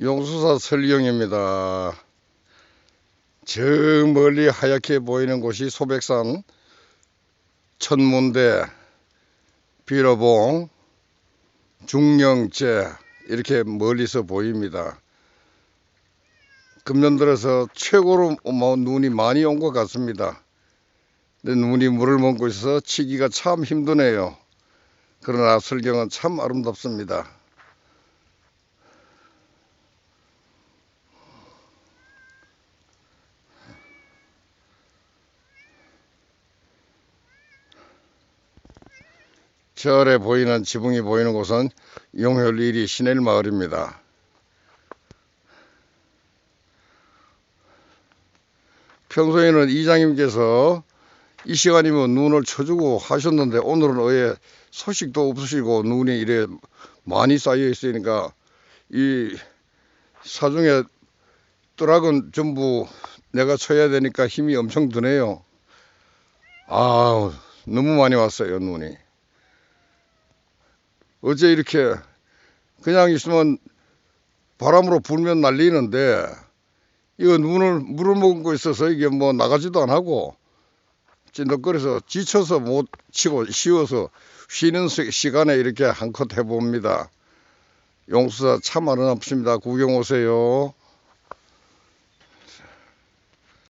용수사 설경입니다. 저 멀리 하얗게 보이는 곳이 소백산 천문대 비로봉 중령제 이렇게 멀리서 보입니다. 금년 들어서 최고로 뭐 눈이 많이 온 것 같습니다. 눈이 물을 먹고 있어서 치기가 참 힘드네요. 그러나 설경은 참 아름답습니다. 저 아래 보이는 지붕이 보이는 곳은 용혈 1위 신엘 마을입니다. 평소에는 이장님께서 이 시간이면 눈을 쳐주고 하셨는데 오늘은 왜 소식도 없으시고 눈이 이래 많이 쌓여 있으니까 이 사중에 뜰락은 전부 내가 쳐야 되니까 힘이 엄청 드네요. 아 너무 많이 왔어요 눈이. 어제 이렇게 그냥 있으면 바람으로 불면 날리는데 이거 눈을 물을 먹고 있어서 이게 뭐 나가지도 안 하고 찐덕거려서 지쳐서 못 치고 쉬어서 쉬는 시- 시간에 이렇게 한컷 해봅니다. 용수사 참 아름답습니다. 구경 오세요.